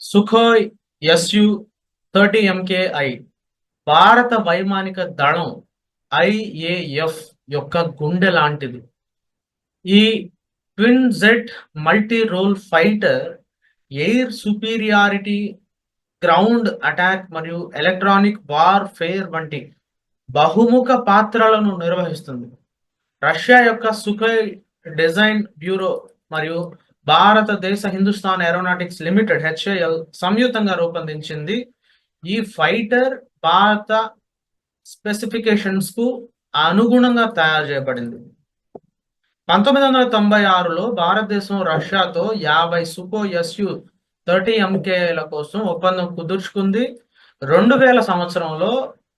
Sukhoi SU thirty MKI. భారత వైమానిక దళం ఐఏఎఫ్ యొక్క గుండె లాంటిది. ఈ twin jet multi role fighter air superiority ground attack మరియు ఎలక్ట్రానిక్ వార్ ఫేర్ వంటి బహుముఖ పాత్రలను నిర్వహిస్తుంది. రష్యా యొక్క సుఖోయ్ డిజైన్ బ్యూరో మరియు భారతదేశ హిందుస్థాన్ ఏరోనాటిక్స్ లిమిటెడ్ హెచ్ఏఎల్ సంయుక్తంగా రూపొందించింది. ఈ ఫైటర్ భారత స్పెసిఫికేషన్స్కు అనుగుణంగా తయారు చేయబడింది. పంతొమ్మిది వందల తొంభై ఆరులో భారతదేశం రష్యాతో యాభై సుకో ఎస్యు థర్టీ ఎంకేల కోసం ఒప్పందం కుదుర్చుకుంది. రెండు వేల సంవత్సరంలో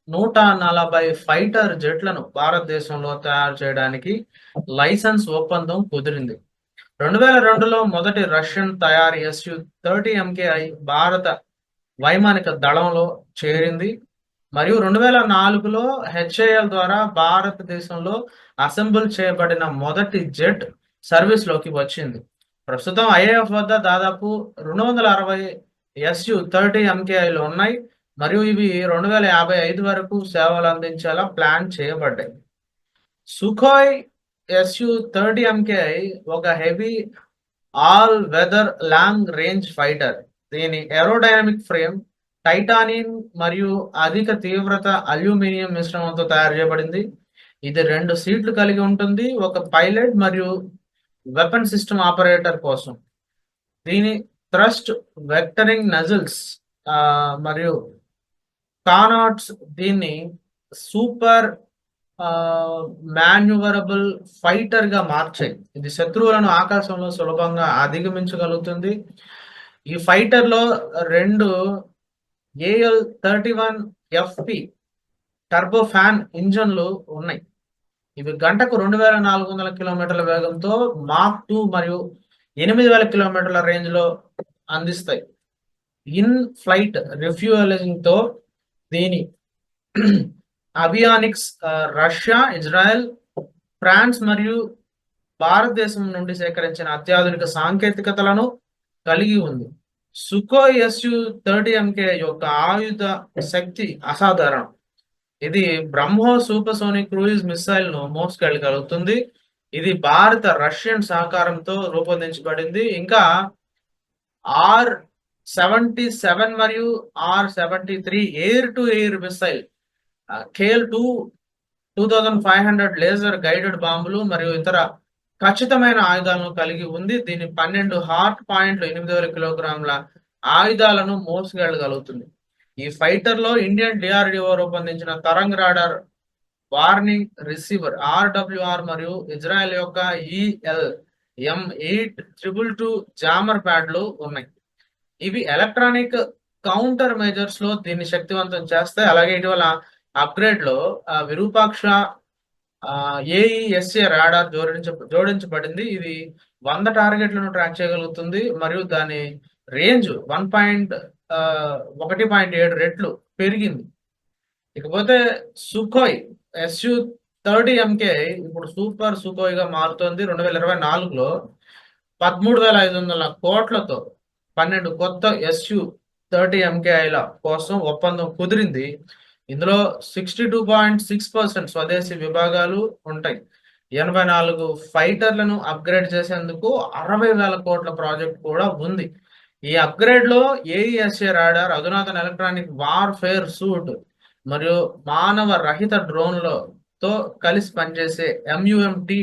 నూట నలభై ఫైటర్ జెట్లను భారతదేశంలో తయారు చేయడానికి లైసెన్స్ ఒప్పందం కుదిరింది. రెండు వేల రెండులో మొదటి రష్యన్ తయారీ ఎస్యు థర్టీ ఎంకేఐ భారత వైమానిక దళంలో చేరింది. మరియు రెండు వేల నాలుగులో హెచ్ఏఎల్ ద్వారా భారతదేశంలో అసెంబుల్ చేయబడిన మొదటి జెట్ సర్వీస్లోకి వచ్చింది. ప్రస్తుతం ఐఏఎఫ్ వద్ద దాదాపు రెండు వందల అరవై ఎస్యు థర్టీ ఎంకేఐలు ఉన్నాయి. మరియు ఇవి రెండు వేల యాభై ఐదు వరకు సేవలు అందించేలా ప్లాన్ చేయబడ్డాయి. సుఖోయ్ ఎస్యు థర్టీ ఎంకేఐ ఒక heavy all weather long range fighter. దీని ఏరోడైనమిక్ ఫ్రేమ్ టైటానియం మరియు అధిక తీవ్రత అల్యూమినియం మిశ్రమంతో తయారు చేయబడింది. ఇది రెండు సీట్లు కలిగి ఉంటుంది. ఒక పైలట్ మరియు వెపన్ సిస్టమ్ ఆపరేటర్ కోసం. దీని థ్రస్ట్ వెక్టరింగ్ నజిల్స్ మరియు కానాట్స్ దీన్ని సూపర్ మాన్యువరబుల్ ఫైటర్గా మార్చాయి. ఇది శత్రువులను ఆకాశంలో సులభంగా అధిగమించగలుగుతుంది. ఈ ఫైటర్లో రెండు AL thirty one FP turbofan ఇంజన్లు ఉన్నాయి. ఇవి గంటకు రెండు వేల నాలుగు వందల కిలోమీటర్ల వేగంతో మాక్ టూ మరియు ఎనిమిది వేల కిలోమీటర్ల రేంజ్లో అందిస్తాయి. ఇన్ ఫ్లైట్ రిఫ్యూయలింగ్తో దీని అవియానిక్స్ రష్యా ఇజ్రాయెల్ ఫ్రాన్స్ మరియు భారతదేశం నుండి సేకరించిన అత్యాధునిక సాంకేతికతలను కలిగి ఉంది. సుకో ఎస్యు థర్టీ ఎంకే యొక్క ఆయుధ శక్తి అసాధారణం. ఇది బ్రహ్మో సూపర్సోనిక్ క్రూయిజ్ మిసైల్ను మోసుకెళ్ళగలుగుతుంది ఇది భారత రష్యన్ సహకారంతో రూపొందించబడింది. ఇంకా ఆర్ సెవెంటీ సెవెన్ మరియు R seventy three air to air missile KL two two thousand five hundred laser guided బాంబులు మరియు ఇతర ఖచ్చితమైన ఆయుధాలను కలిగి ఉంది. దీని పన్నెండు హార్ట్ పాయింట్లు ఎనిమిది వేల కిలోగ్రాముల ఆయుధాలను మోసుకెళ్ళగలుగుతుంది ఈ ఫైటర్లో ఇండియన్ డిఆర్డిఓ రూపొందించిన Tarang radar warning receiver RWR మరియు ఇజ్రాయెల్ యొక్క EL M eight triple two jammer ప్యాడ్లు ఉన్నాయి. ఇవి ఎలక్ట్రానిక్ కౌంటర్ మెజర్స్లో దీన్ని శక్తివంతం చేస్తాయి. అలాగే ఇటీవల అప్గ్రేడ్లో విరూపాక్ష ఏఈఎస్ఏ రాడార్ జోడించ జోడించబడింది. ఇది వంద టార్గెట్లను ట్రాక్ చేయగలుగుతుంది. మరియు దాని రేంజ్ వన్ పాయింట్ ఒకటి పాయింట్ ఏడు రెట్లు పెరిగింది. ఇకపోతే సుఖోయ్ ఎస్యు థర్టీ ఎంకే ఇప్పుడు సూపర్ సుఖోయ్గా మారుతోంది. రెండు వేల ఇరవై నాలుగులో పదమూడు వేల ఐదు వందల కోట్లతో పన్నెండు కొత్త ఎస్యు థర్టీ ఎంకేఐల కోసం ఒప్పందం కుదిరింది. ఇందులో sixty two point six percent స్వదేశీ విభాగాలు ఉంటాయి. ఎనభై నాలుగు ఫైటర్లను అప్గ్రేడ్ చేసేందుకు అరవై వేల కోట్ల ప్రాజెక్ట్ కూడా ఉంది. ఈ అప్గ్రేడ్లో ఏఈఎస్ఏ రాడార్ అధునాతన ఎలక్ట్రానిక్ వార్ఫేర్ సూట్ మరియు మానవ రహిత డ్రోన్లతో కలిసి పనిచేసే ఎంయుఎంటి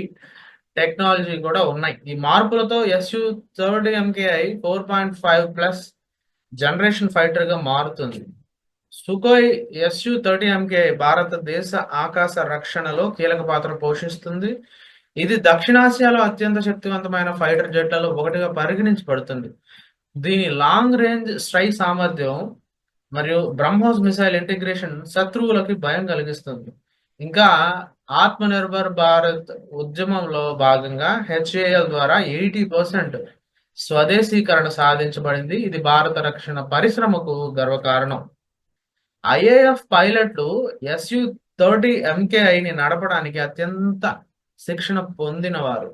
టెక్నాలజీ కూడా ఉన్నాయి. ఈ మార్పులతో SU thirty MKI four point five plus generation ఫైటర్గా మారుతుంది. సుఖోయ్ ఎస్యు థర్టీ ఎంకే భారతదేశ ఆకాశ రక్షణలో కీలక పాత్ర పోషిస్తుంది. ఇది దక్షిణాసియాలో అత్యంత శక్తివంతమైన ఫైటర్ జెట్లలో ఒకటిగా పరిగణించబడుతుంది. దీని లాంగ్ రేంజ్ స్ట్రైక్ సామర్థ్యం మరియు బ్రహ్మోస్ మిసైల్ ఇంటిగ్రేషన్ శత్రువులకి భయం కలిగిస్తుంది. ఇంకా ఆత్మనిర్భర్ భారత్ ఉద్యమంలో భాగంగా హెచ్ఏఎల్ ద్వారా ఎయిటీ పర్సెంట్ స్వదేశీకరణ సాధించబడింది. ఇది భారత రక్షణ పరిశ్రమకు గర్వకారణం. ఐఏఎఫ్ పైలట్లు ఎస్యు థర్టీ ఎంకేఐని నడపడానికి అత్యంత శిక్షణ పొందినవారు.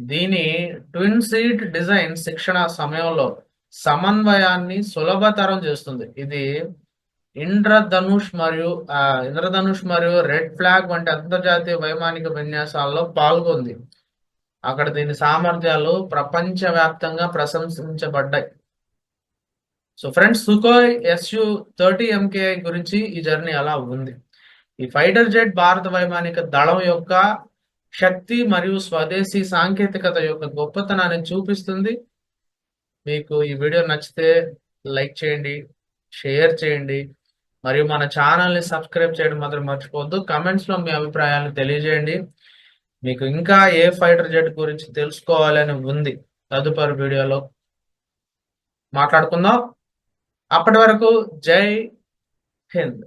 దీని ట్విన్ సీట్ డిజైన్ శిక్షణ సమయంలో సమన్వయాన్ని సులభతరం చేస్తుంది. ఇది ఇంద్రధనుష్ మరియు ఇంద్రధనుష్ మరియు రెడ్ ఫ్లాగ్ వంటి అంతర్జాతీయ వైమానిక విన్యాసాల్లో పాల్గొంది. అక్కడ దీని సామర్థ్యాలు ప్రపంచవ్యాప్తంగా ప్రశంసించబడ్డాయి. So friends Sukhoi SU thirty MK గురించి ఈ జర్నీ అలా ఉంది. ఈ ఫైటర్ జెట్ భారత వైమానిక దళం యొక్క శక్తి మరియు స్వదేశీ సాంకేతికత యొక్క గొప్పతనాన్ని చూపిస్తుంది. మీకు ఈ వీడియో నచ్చితే లైక్ చేయండి షేర్ చేయండి మరియు మన ఛానల్ని సబ్స్క్రైబ్ చేయడం మాత్రం మర్చిపోవద్దు. కమెంట్స్లో మీ అభిప్రాయాలను తెలియజేయండి. మీకు ఇంకా ఏ ఫైటర్ జెట్ గురించి తెలుసుకోవాలని ఉంది తదుపరి వీడియోలో మాట్లాడుకుందాం. అప్పటి వరకు జై హింద్.